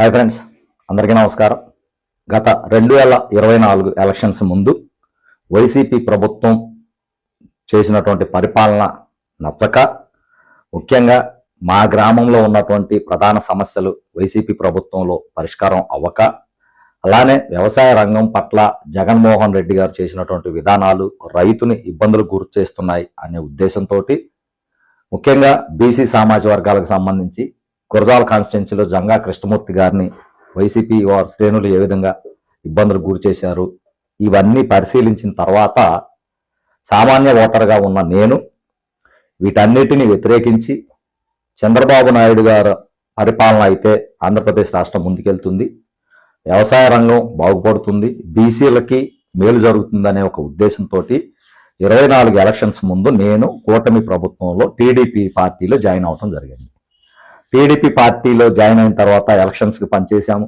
Hi friends అందరికీ నమస్కారం. గత రెండు వేల ఇరవై నాలుగు ఎలక్షన్స్ ముందు వైసీపీ ప్రభుత్వం చేసినటువంటి పరిపాలన నచ్చక ముఖ్యంగా మా గ్రామంలో ఉన్నటువంటి ప్రధాన సమస్యలు వైసీపీ ప్రభుత్వంలో పరిష్కారం అవ్వక అలానే వ్యవసాయ రంగం పట్ల జగన్మోహన్ రెడ్డి గారు చేసినటువంటి విధానాలు రైతుని ఇబ్బందులు గురి చేస్తున్నాయి అనే ఉద్దేశంతో ముఖ్యంగా బీసీ సామాజిక వర్గాలకు సంబంధించి కురజాల కాన్స్టిట్యున్సీలో జంగా కృష్ణమూర్తి గారిని వైసీపీ వారి శ్రేణులు ఏ విధంగా ఇబ్బందులు గురి చేశారు ఇవన్నీ పరిశీలించిన తర్వాత సామాన్య ఓటర్గా ఉన్న నేను వీటన్నిటిని వ్యతిరేకించి చంద్రబాబు నాయుడు గారు పరిపాలన అయితే ఆంధ్రప్రదేశ్ రాష్ట్రం ముందుకెళ్తుంది. వ్యవసాయ రంగం బాగుపడుతుంది. బీసీలకి మేలు జరుగుతుందనే ఒక ఉద్దేశంతో ఇరవై నాలుగు ఎలక్షన్స్ ముందు నేను కూటమి ప్రభుత్వంలో టీడీపీ పార్టీలో జాయిన్ అవటం జరిగింది. టీడీపీ పార్టీలో జాయిన్ అయిన తర్వాత ఎలక్షన్స్కి పనిచేశాము.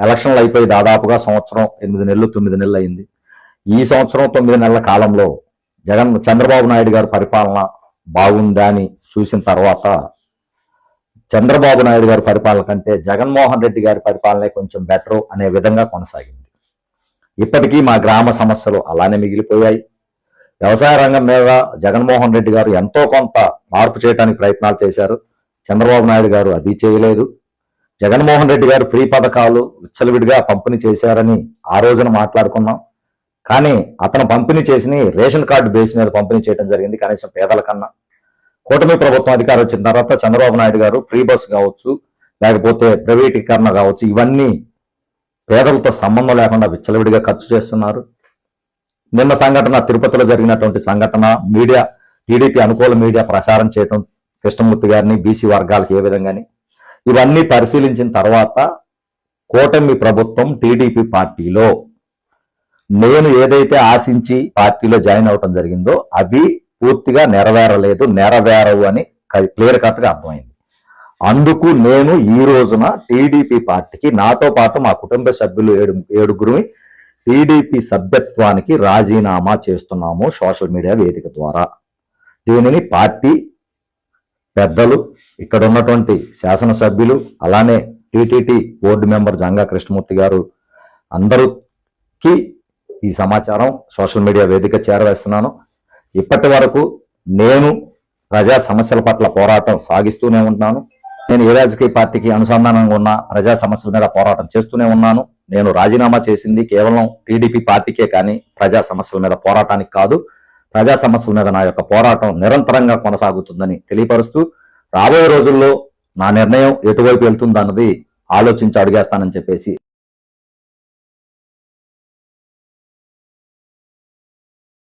ఎలక్షన్లు అయిపోయి దాదాపుగా సంవత్సరం ఎనిమిది నెలలు తొమ్మిది నెలలు అయింది. ఈ సంవత్సరం తొమ్మిది నెలల కాలంలో జగన్ చంద్రబాబు నాయుడు గారి పరిపాలన బాగుందా అని చూసిన తర్వాత చంద్రబాబు నాయుడు గారి పరిపాలన కంటే జగన్మోహన్ రెడ్డి గారి పరిపాలనే కొంచెం బెటర్ అనే విధంగా కొనసాగింది. ఇప్పటికీ మా గ్రామ సమస్యలు అలానే మిగిలిపోయాయి. వ్యవసాయ రంగం మీద జగన్మోహన్ రెడ్డి గారు ఎంతో కొంత మార్పు చేయడానికి ప్రయత్నాలు చేశారు. చంద్రబాబు నాయుడు గారు అది చేయలేదు. జగన్మోహన్ రెడ్డి గారు ఫ్రీ పథకాలు విచ్చలవిడిగా పంపిణీ చేశారని ఆ రోజున మాట్లాడుకున్నాం. కానీ అతను పంపిణీ చేసిన రేషన్ కార్డు బేస్ మీద పంపిణీ చేయడం జరిగింది కనీసం పేదల కన్నా. కూటమి ప్రభుత్వం అధికారం వచ్చిన తర్వాత చంద్రబాబు నాయుడు గారు ఫ్రీ బస్ కావచ్చు లేకపోతే ప్రైవేటీకరణ కావచ్చు ఇవన్నీ పేదలతో సంబంధం లేకుండా విచ్చలవిడిగా ఖర్చు చేస్తున్నారు. నిన్న సంఘటన తిరుపతిలో జరిగినటువంటి సంఘటన మీడియా టీడీపీ అనుకూల మీడియా ప్రసారం చేయడం కృష్ణమూర్తి గారిని బీసీ వర్గాలకు ఏ విధంగాని. ఇవన్నీ పరిశీలించిన తర్వాత కూటమి ప్రభుత్వం టీడీపీ పార్టీలో నేను ఏదైతే ఆశించి పార్టీలో జాయిన్ అవటం జరిగిందో అవి పూర్తిగా నెరవేరలేదు నెరవేరవు అని క్లియర్ కట్గా అర్థమైంది. అందుకు నేను ఈ రోజున టీడీపీ పార్టీకి నాతో పాటు మా కుటుంబ సభ్యులు ఏడు ఏడుగురిని టీడీపీ సభ్యత్వానికి రాజీనామా చేస్తున్నాము సోషల్ మీడియా వేదిక ద్వారా. దీనిని పార్టీ పెద్దలు ఇక్కడ ఉన్నటువంటి శాసనసభ్యులు అలానే TTT board member Janga Krishnamurthy గారు అందరికి ఈ సమాచారం సోషల్ మీడియా వేదిక చేరవేస్తున్నాను. ఇప్పటి వరకు నేను ప్రజా సమస్యల పట్ల పోరాటం సాగిస్తూనే ఉన్నాను నేను ఏ రాజకీయ పార్టీకి అనుసంధానంగా ఉన్న ప్రజా సమస్యల మీద పోరాటం చేస్తూనే ఉన్నాను. నేను రాజీనామా చేసింది కేవలం టీడీపీ పార్టీకే కానీ ప్రజా సమస్యల మీద పోరాటానికి కాదు. ప్రజా సమస్యల మీద నా యొక్క పోరాటం నిరంతరంగా కొనసాగుతుందని తెలియపరుస్తూ రాబోయే రోజుల్లో నా నిర్ణయం ఎటువైపు వెళ్తుందన్నది ఆలోచించి అడిగేస్తానని చెప్పేసి